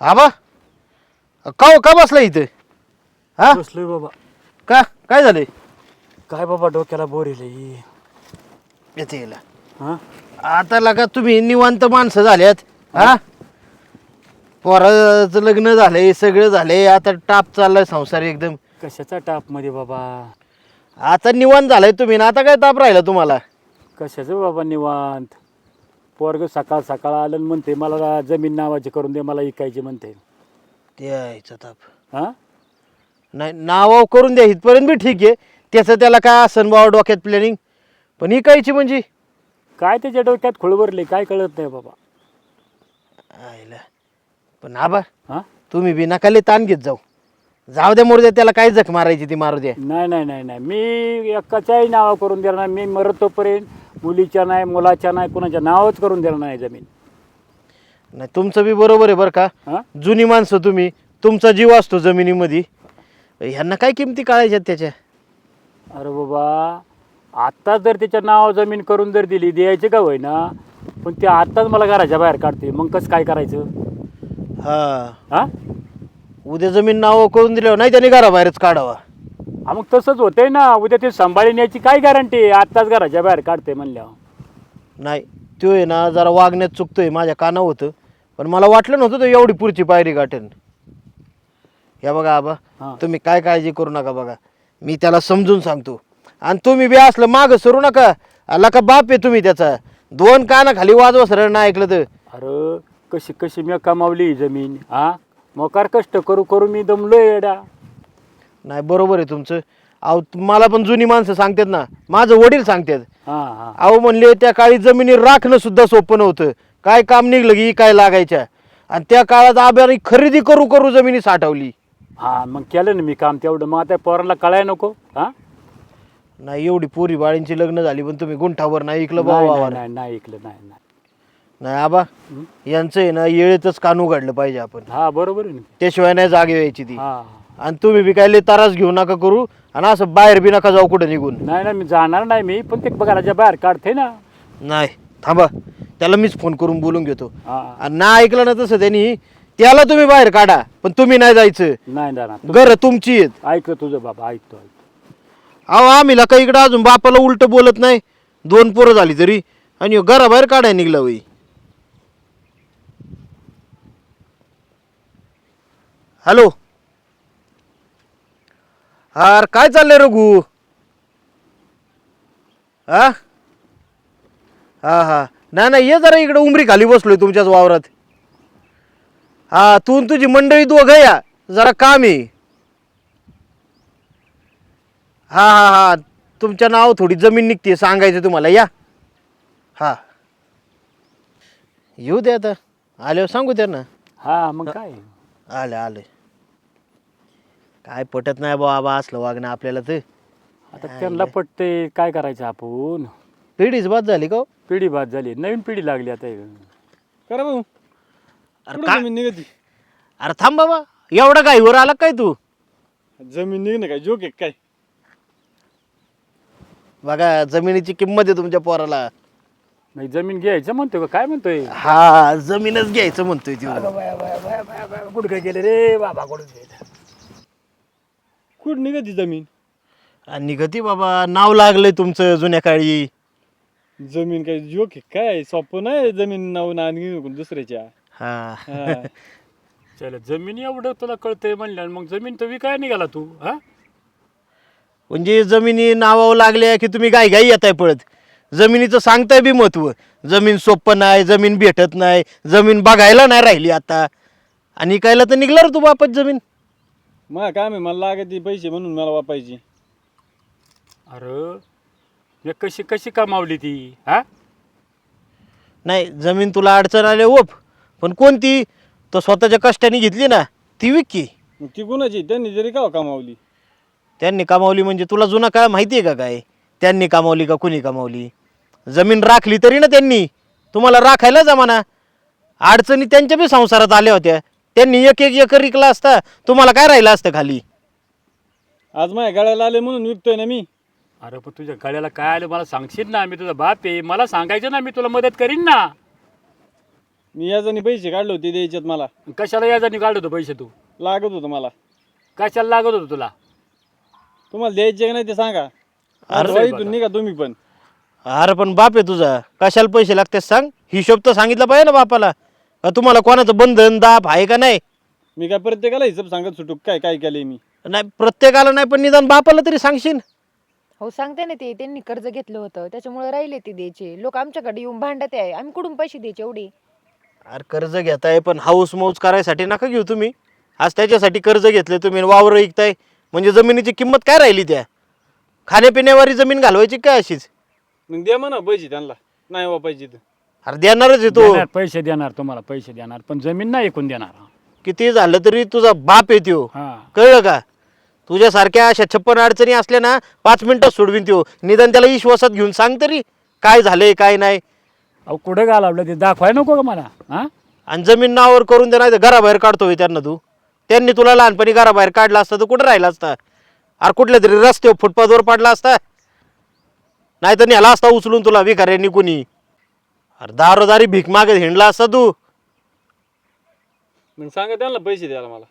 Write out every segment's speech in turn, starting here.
आबा का हो, का बसला इथं? हा? बसलोय बाबा. का? काय झालंय? काय बाबा डोक्याला बोर येईल येते याला. हा? आता लगा तुम्ही निवांत माणसं झाल्यात हा? पोराचं लग्न झालंय सगळं झालंय आता टाप चाललाय संसार एकदम. कशाचा टापमध्ये बाबा? आता निवांत झालाय तुम्ही ना आता काय ताप राहिला तुम्हाला? कशाचं बाबा निवांत? पोरग सकाळ सकाळ आलं आणि म्हणते मला जमीन नावाची करून दे मला इकायची म्हणते. ते यायचा ताप हा? नाही नाव करून द्या इथपर्यंत बी ठीक आहे. त्याचं त्याला काय असन बाबा डोक्यात प्लॅनिंग पण ही कायची म्हणजे? काय त्याच्या डोक्यात खुळवरले काय कळत नाही बाबा. पण आबा हा? तुम्ही बी नकाले ताण घेत जाऊ. जाऊ द्या मोरू द्या त्याला काय जख मारायची ती मारू द्या नाही नाही नाही नाही. मी एकाच्याही नावा करून देणार नाही. मी मरत तोपर्यंत मुलीच्या नाही मुलाच्या नाही कुणाच्या नावच करून देणार नाही जमीन. नाही तुमचं बी बरोबर आहे बरं का. जुनी माणसं तुम्ही तुमचा जीव असतो जमिनीमध्ये. ह्यांना काय किमती काढायच्यात त्याच्या? अरे बाबा आत्ता जर त्याच्या नाव जमीन करून जर दिली द्यायची का होईना? पण ते आत्ताच मला घराच्या बाहेर काढते मग कसं काय करायचं? हा. हा? उद्या जमीन नाव करून दिल्यावर नाही त्याने घराबाहेरच काढावा. मग तसंच होतंय ना. उद्या ते सांभाळून यायची काय गॅरंटी आत्ताच घराच्या बाहेर काढते म्हणल्यावर. नाही तो आहे ना जरा वागण्यात चुकतोय माझ्या काना होतं. पण मला वाटलं नव्हतं तो एवढी पुढची पायरी गाठेन. या बघा आबा हा. तुम्ही काय काळजी करू नका बघा. मी त्याला समजून सांगतो. आणि तुम्ही बी असलं मागं सरू नका. आला का बाप आहे तुम्ही त्याचा. दोन काना खाली वाजवा सरळ ना ऐकलं तर. अरे कशी कशी मी कमावली ही जमीन हा? मोकार कष्ट करू करू मी दमलोय येडा. नाही बरोबर आहे तुमचं. अहो मला पण जुनी माणसं सांगतात ना. माझं वडील सांगतात. हा हा. अहो म्हणले त्या काळी जमिनी राखणं सुद्धा सोपं नव्हतं. काय काम निघलं की काय लागायच्या? आणि त्या काळात आब्याने खरेदी करू करू जमिनी साठवली. हा मग केलं ना मी काम तेवढं. मग आता पोराला कळाय नको हा? नाही एवढी पोरी बाळींची लग्न झाली पण तुम्ही गुंठावर नाही ऐकलं नाही, बाबा नाही, नाही नाही ऐकलं नाही नाही. नाही आबा? यांचं आहे ना येळेतच कान उघडलं पाहिजे आपण. हा बरोबर आहे ना. त्याशिवाय नाही जागे व्हायची ती. हा. आणि तुम्ही बी काय लय तारास घेऊ नका करू आणि असं बाहेर बी नका जाऊ कुठं निघून. नाही ना मी जाणार नाही मी. पण ते घराच्या बाहेर काढते ना. नाही थांबा. त्याला मीच फोन करून बोलून घेतो. हा. आणि ना ऐकलं ना तसं त्यांनी त्याला तुम्ही बाहेर काढा पण तुम्ही नाही जायचं. नाही जाणार घर तुमची आहेत. ऐकलं तुझं बाबा ऐकतो ऐकतो. अहो आम्ही का इकडं अजून बापाला उलट बोलत नाही. दोन पोरं झाली तरी. आणि ह्यो घराबाहेर काढाय निघला वई हॅलो. अरे काय चाललंय रघु? हा? हा हा. नाही नाही ये जरा इकडे उमरी खाली बसलोय तुमच्याच वावरात. हा तू आणि तुझी मंडळी दोघं या. जरा काम आहे. हा हा हा. तुमच्या नाव थोडी जमीन निघते सांगायचं तुम्हाला. या. हा. येऊ दे आता. आल्यावर सांगू त्यांना. हा मग काय? आले आले. काय पटत नाही बाबा असलं वागणं आपल्याला तर. आता त्यांना पटते काय करायचं आपण? पिढीच बाद झाली का हो? पिढी बाद झाली नवीन पिढी लागली आता करा भाऊ. अरे कुठं काय? जमीन निघती? अरे थांब बाबा एवढा गाईवर आला काय तू? जमीन निघणं काय? जोक आहे काय? बघा जमिनीची किंमत आहे तुमच्या पोराला. नाही जमीन घ्यायचं म्हणतोय का? काय म्हणतोय? हा जमीनच घ्यायचं म्हणतोय ती कुठं काय गेले रे? बाबा कुठं गेले? कुठं निघती जमीन? आणि निघती बाबा. नाव लागलंय तुमचं जुन्या काळी. जमीन काय जोक आहे काय? सोपं नाही जमीन नाव ना दुसऱ्याच्या. हा. हा. चल जमीन एवढं तुला कळतंय म्हणलं मग जमीन तर विकाय निघाला तू हा? म्हणजे जमिनी नावावर लागल्या की तुम्ही गाई गाई येताय पळत. जमिनीचं सांगताय बी महत्त्व. जमीन सोपं नाही जमीन भेटत नाही जमीन बघायला नाही राहिली आता. आणि इकायला तर निघलं रे तू बापच जमीन. मला काम आहे मला लागत पैसे म्हणून मला वापायची. अरे मी कशी कशी कमावली ती हा? नाही जमीन तुला अडचण आले ओप पण कोणती? तो स्वतःच्या कष्टाने घेतली ना ती विक की मग ती कुणाची? त्यांनी जरी का कमावली? त्यांनी कमावली म्हणजे तुला जुना काळ माहिती आहे का काय? त्यांनी कमावली का कुणी कमावली? जमीन राखली तरी ना त्यांनी. तुम्हाला राखायला जमाना. अडचणी त्यांच्या बी संसारात आल्या होत्या. त्यांनी एक एक एकर विकला असता तुम्हाला काय राहिलं असतं खाली? आज माझ्या गाड्याला आले म्हणून विकतोय ना मी. अरे पण तुझ्या गळ्याला काय आलं? मला सांगशील ना मी तुझा बाप आहे. मला सांगायचं ना मी तुला मदत करीन ना. मी याच्याने पैसे काढले होते द्यायच्यात मला. कशाला याजानी काढत होतो पैसे तू? लागत होतं मला. कशाला लागत होतो तुला? तुम्हाला द्यायचे का नाही ते सांगा. अरे आता. इथून निघा तुम्ही पण. अरे पण बाप आहे तुझा. कशाला पैसे लागते सांग? हिशोब तर सांगितलं पाहिजे ना बापाला. का तुम्हाला कोणाचं बंधन दाब आहे का नाही? मी काय प्रत्येकाला हिशोब सांगत सुटू काय काय केलंय मी? नाही प्रत्येकाला नाही पण निदान बापाला तरी सांगशील. हो सांगते ना ते. त्यांनी कर्ज घेतलं होतं. त्याच्यामुळे राहिले ते द्यायचे. लोक आमच्याकडे येऊन भांडत आहे. आम्ही कुठून पैसे द्यायचे एवढे? अरे कर्ज घेताय पण हाऊस मौज करायसाठी नका घेऊ तुम्ही. आज त्याच्यासाठी कर्ज घेतले तुम्ही वावर विकताय. म्हणजे जमिनीची किंमत काय राहिली त्या? खाण्यापिण्यावारी जमीन घालवायची काय अशीच? मग द्या म्हणा पैसे त्यांना. नाही वा पाहिजे तर अरे देणारच आहे तो. देणार, पैसे देणार तुम्हाला पैसे देणार पण जमीन नाही ऐकून देणार. किती झालं तरी तुझा बाप येतो. हा. कळलं का? तुझ्यासारख्या अशा छप्पन अडचणी असल्या ना पाच मिनिटात सोडवीन त्यो. निदान त्याला विश्वासात घेऊन सांग तरी काय झालंय काय नाही. अहो कुठं घालावलं ते? दाखवाय नको का मला? हा? आणि जमीन नावावर करून दे नाही तर घराबाहेर काढतोय त्यांना तू. त्यांनी तुला लहानपणी घराबाहेर काढला असता तर कुठं राहिला असता? अरे कुठल्या तरी रस्त्यावर फुटपाथवर पडला असता. नाही तर नेला असता उचलून तुला भिकाऱ्यांनी कुणी. अरे दारोदारी भीक मागत हिंडला असता तू. मग सांगा त्यांना पैसे द्यायला मला.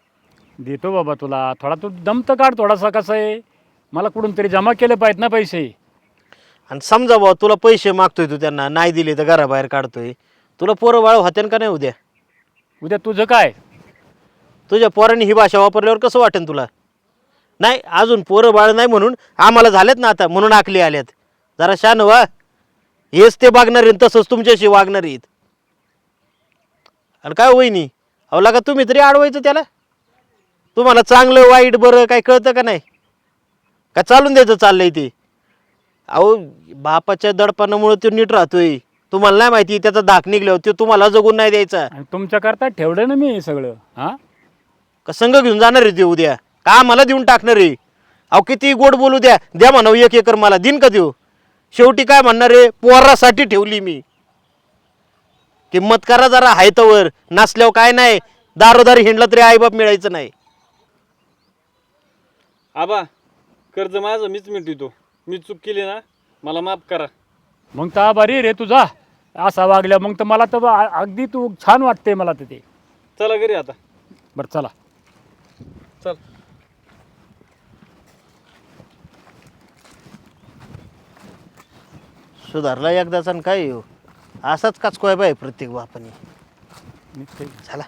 देतो बाबा तुला. थोडा तू दम तर काढ थोडासा कसं आहे. मला कुठून तरी जमा केले पाहिजेत ना पैसे. आणि समजा भाऊ तुला पैसे मागतोय तू त्यांना नाही दिले तर घराबाहेर काढतोय. तुला पोरं बाळ होत्यान का नाही उद्या? उद्या तुझं काय? तुझ्या पोरांनी ही भाषा वापरल्यावर कसं वाटेल तुला? नाही अजून पोरं बाळ नाही म्हणून आम्हाला झालेत ना आता म्हणून आखली आल्यात. जरा शान व्हा. हेच ते वागणार आहेत तसंच तुमच्याशी वागणार आहेत. आणि काय वहिनी? अहो लागा तुम्ही तरी अडवायचं त्याला. तुम्हाला चांगलं वाईट बरं काय कळतं का नाही? का चालून द्यायचं चाललंय ते? अहो बापाच्या दडपणामुळे तो नीट राहतोय. तुम्हाला नाही माहिती त्याचा धाक निघल्यावर तो तुम्हाला जगून नाही द्यायचा. आणि तुमच्याकरता ठेवलं ना मी हे सगळं हा? का संघ घेऊन जाणार आहे ते उद्या? का मला देऊन टाकणार आहे? अहो किती गोड बोलू द्या. द्या म्हणावं एक एकर मला दिन का देऊ? शेवटी काय म्हणणार आहे? पोरासाठी ठेवली मी. किंमत करा जरा हायतवर. नसल्यावर काय नाही. दारोदारी हिंडला तरी आईबाप मिळायचं नाही. आबा कर्ज माझं मीच मिटवितो. मी चूक केली ना मला माफ करा. मग तर बरी रे तुझा. असा वागल्या मग तर मला तर अगदी तू छान वाटते मला तर ते. चला घरी आता. बरं चला. चल. सुधारला एकदाचा आणि काय येऊ. असाच काचकोय बाय प्रत्येक बापाने. चला.